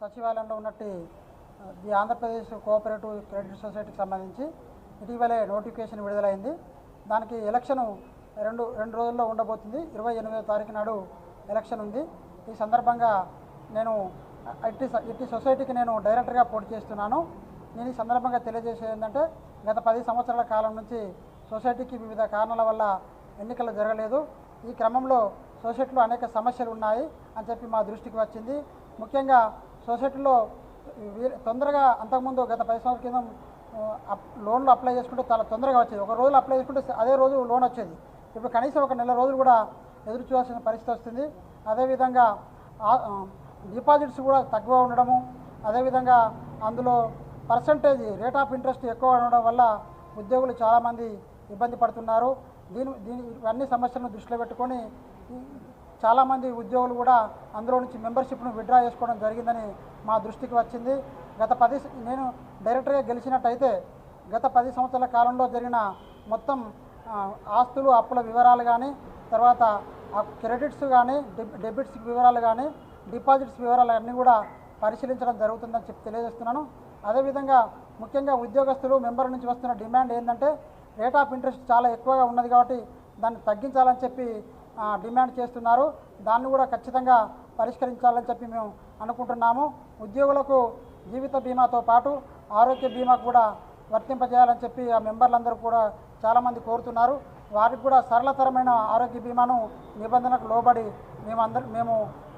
సచివాలయంలో ఉన్నట్టు the Andhra Pradesh cooperative credit సొసైటీకి సంబంధించి ఇటీవలే నోటిఫికేషన్ విడుదలైంది. దానికి ఎలక్షను రెండు రెండు రోజుల్లో ఉండబోతుంది. ఇరవై ఎనిమిదో తారీఖు నాడు ఎలక్షన్ ఉంది. ఈ సందర్భంగా నేను ఇట్టి స- ఇట్టి సొసైటీకి నేను డైరెక్టర్గా పోటీ చేస్తున్నాను. నేను ఈ సందర్భంగా తెలియజేసేది ఏంటంటే గత పది సంవత్సరాల కాలం నుంచి సొసైటీకి వివిధ కారణాల వల్ల ఎన్నికలు జరగలేదు. ఈ క్రమంలో సొసైటీలో అనేక సమస్యలు ఉన్నాయి అని చెప్పి మా దృష్టికి వచ్చింది. ముఖ్యంగా సొసైటీలో తొందరగా అంతకుముందు గత పది సంవత్సరాల క్రితం అప్- లోన్లు అప్లై చేసుకుంటే చాలా తొందరగా వచ్చేది. ఒక రోజు అప్లై చేసుకుంటే అదే రోజు లోన్ వచ్చేది. ఇప్పుడు కనీసం ఒక నెల రోజులు కూడా ఎదురు చూడాల్సిన పరిస్థితి వస్తుంది. అదేవిధంగా డిపాజిట్స్ కూడా తక్కువ ఉండడము అదేవిధంగా అందులో పర్సంటేజ్ రేట్ ఆఫ్ ఇంట్రెస్ట్ ఎక్కువ ఉండడం వల్ల ఉద్యోగులు చాలామంది ఇబ్బంది పడుతున్నారు. దీని దీని ఇవన్నీ సమస్యలను దృష్టిలో పెట్టుకొని చాలామంది ఉద్యోగులు కూడా అందులో నుంచి మెంబర్షిప్ను విత్డ్రా చేసుకోవడం జరిగిందని మా దృష్టికి వచ్చింది. గత పది నేను డైరెక్టర్గా గెలిచినట్టయితే గత పది సంవత్సరాల కాలంలో జరిగిన మొత్తం ఆస్తులు అప్పుల వివరాలు కానీ తర్వాత ఆ క్రెడిట్స్ కానీ డెబిట్స్ వివరాలు కానీ డిపాజిట్స్ వివరాలు అన్నీ కూడా పరిశీలించడం జరుగుతుందని చెప్పి తెలియజేస్తున్నాను. అదేవిధంగా ముఖ్యంగా ఉద్యోగస్తులు మెంబర్ నుంచి వస్తున్న డిమాండ్ ఏంటంటే రేట్ ఆఫ్ ఇంట్రెస్ట్ చాలా ఎక్కువగా ఉన్నది కాబట్టి దాన్ని తగ్గించాలని చెప్పి డిమాండ్ చేస్తున్నారు. దాన్ని కూడా ఖచ్చితంగా పరిష్కరించాలని చెప్పి మేము అనుకుంటున్నాము. ఉద్యోగులకు జీవిత బీమాతో పాటు ఆరోగ్య బీమా కూడా వర్తింపజేయాలని చెప్పి ఆ మెంబర్లందరూ కూడా చాలామంది కోరుతున్నారు. వారికి కూడా సరళతరమైన ఆరోగ్య బీమాను నిబంధనకు లోబడి మేమందరం మేము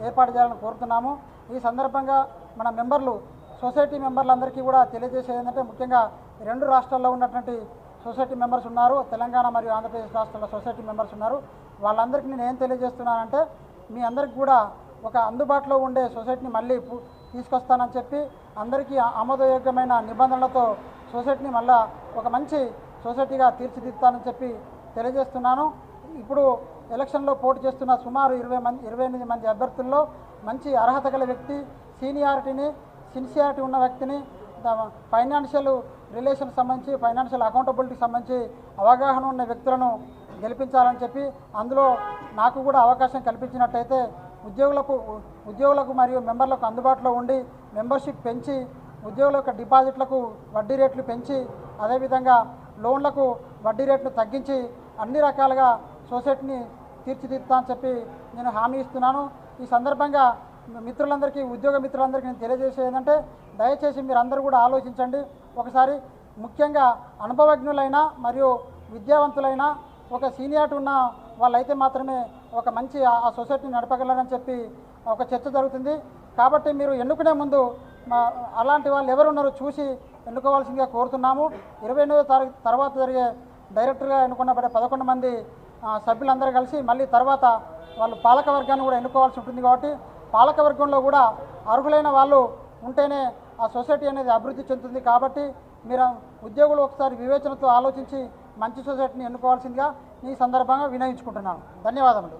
ఏర్పాటు చేయాలని కోరుతున్నాము. ఈ సందర్భంగా మన మెంబర్లు సొసైటీ మెంబర్లందరికీ కూడా తెలియజేసేది ఏంటంటే ముఖ్యంగా రెండు రాష్ట్రాల్లో ఉన్నటువంటి సొసైటీ మెంబర్స్ ఉన్నారు తెలంగాణ మరియు ఆంధ్రప్రదేశ్ రాష్ట్రాల సొసైటీ మెంబర్స్ ఉన్నారు. వాళ్ళందరికీ నేను ఏం తెలియజేస్తున్నానంటే మీ అందరికి కూడా ఒక అందుబాటులో ఉండే సొసైటీని మళ్ళీ తీసుకొస్తానని చెప్పి అందరికీ ఆమోదయోగ్యమైన నిబంధనలతో సొసైటీని మళ్ళా ఒక మంచి సొసైటీగా తీర్చిదిద్దుతానని చెప్పి తెలియజేస్తున్నాను. ఇప్పుడు ఎలక్షన్లో పోటీ చేస్తున్న సుమారు ఇరవై మంది ఇరవై ఎనిమిది మంది అభ్యర్థుల్లో మంచి అర్హత గల వ్యక్తి సీనియారిటీని సిన్సియారిటీ ఉన్న వ్యక్తిని ఫైనాన్షియల్ రిలేషన్ సంబంధించి ఫైనాన్షియల్ అకౌంటబిలిటీకి సంబంధించి అవగాహన ఉన్న వ్యక్తులను గెలిపించాలని చెప్పి అందులో నాకు కూడా అవకాశం కల్పించినట్టయితే ఉద్యోగులకు ఉద్యోగులకు మరియు మెంబర్లకు అందుబాటులో ఉండి మెంబర్షిప్ పెంచి ఉద్యోగుల యొక్క డిపాజిట్లకు వడ్డీ రేట్లు పెంచి అదేవిధంగా లోన్లకు వడ్డీ రేట్లు తగ్గించి అన్ని రకాలుగా సొసైటీని తీర్చిదిద్దా అని చెప్పి నేను హామీ ఇస్తున్నాను. ఈ సందర్భంగా మిత్రులందరికీ ఉద్యోగ మిత్రులందరికీ నేను తెలియజేసే ఏంటంటే దయచేసి మీరందరూ కూడా ఆలోచించండి. ఒకసారి ముఖ్యంగా అనుభవజ్ఞులైన మరియు విద్యావంతులైన ఒక సీనియారిటీ ఉన్న వాళ్ళైతే మాత్రమే ఒక మంచి ఆ సొసైటీని నడపగలరని చెప్పి ఒక చర్చ జరుగుతుంది. కాబట్టి మీరు ఎన్నుకునే ముందు అలాంటి వాళ్ళు ఎవరు ఉన్నారో చూసి ఎన్నుకోవాల్సిందిగా కోరుతున్నాము. ఇరవై ఎనిమిదో తారీఖు తర్వాత జరిగే డైరెక్టర్గా ఎన్నుకున్నప్పుడే పదకొండు మంది సభ్యులందరూ కలిసి మళ్ళీ తర్వాత వాళ్ళు పాలకవర్గాన్ని కూడా ఎన్నుకోవాల్సి ఉంటుంది కాబట్టి పాలకవర్గంలో కూడా అర్హులైన వాళ్ళు ఉంటేనే ఆ సొసైటీ అనేది అభివృద్ధి చెందుతుంది కాబట్టి మీరు ఉద్యోగులు ఒకసారి వివేచనతో ఆలోచించి మంచి సొసైటీని ఎన్నుకోవాల్సిందిగా ఈ సందర్భంగా వినియోగించుకుంటున్నాను ధన్యవాదములు.